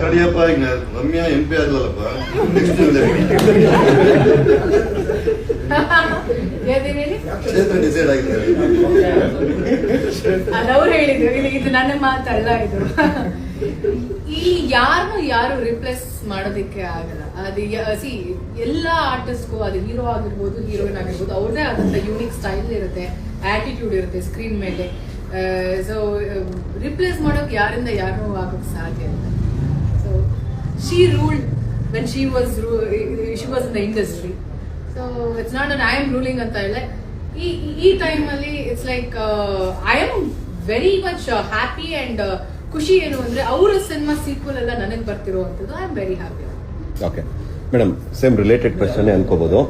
ತಡಿಯಪ್ಪ ಈಗ Ramya M P ಆಗ್ಲಲ್ಲಪ್ಪ next ಕ್ಷೇತ್ರ decide ಆಗಿದೆ. ಹೇಳಿದ್ರು. ಇದು ಇದು ನನ್ನ ಮಾತಲ್ಲ ಇದು. ಈ ಯಾರನ್ನು ಯಾರು ರಿಪ್ಲೇಸ್ ಮಾಡೋದಕ್ಕೆ ಆಗಲ್ಲ. ಅದು ಸಿ ಎಲ್ಲಾ ಆರ್ಟಿಸ್ಟ್ಗೂ ಅದು ಹೀರೋ ಆಗಿರ್ಬೋದು ಹೀರೋಯಿನ್ ಆಗಿರ್ಬೋದು ಅವ್ರದೇ ಆದಂತ ಯೂನಿಕ್ ಸ್ಟೈಲ್ ಇರುತ್ತೆ ಆಟಿಟ್ಯೂಡ್ ಇರುತ್ತೆ ಸ್ಕ್ರೀನ್ ಮೇಲೆ. ಸೊ ರಿಪ್ಲೇಸ್ ಮಾಡೋಕೆ ಯಾರಿಂದ ಯಾರು ಆಗೋಕ್ಕೆ ಸಾಧ್ಯ ಇಲ್ಲ. So she ruled when she was she was in the industry so it's not on I am ruling ಅಂತ ಹೇಳಿ ಈ ಈ ಟೈಮಲ್ಲಿ it's like I am very much happy and ಖುಷಿ ಏನು ಅಂದರೆ ಅವರ ಸಿನಿಮಾ ಸೀಕ್ವಲ್ ಎಲ್ಲ ನನಗೆ ಬರ್ತಿರುವಂತದ್ದು I am very happy okay madam same related question ಅನ್ಕೋಬಹುದು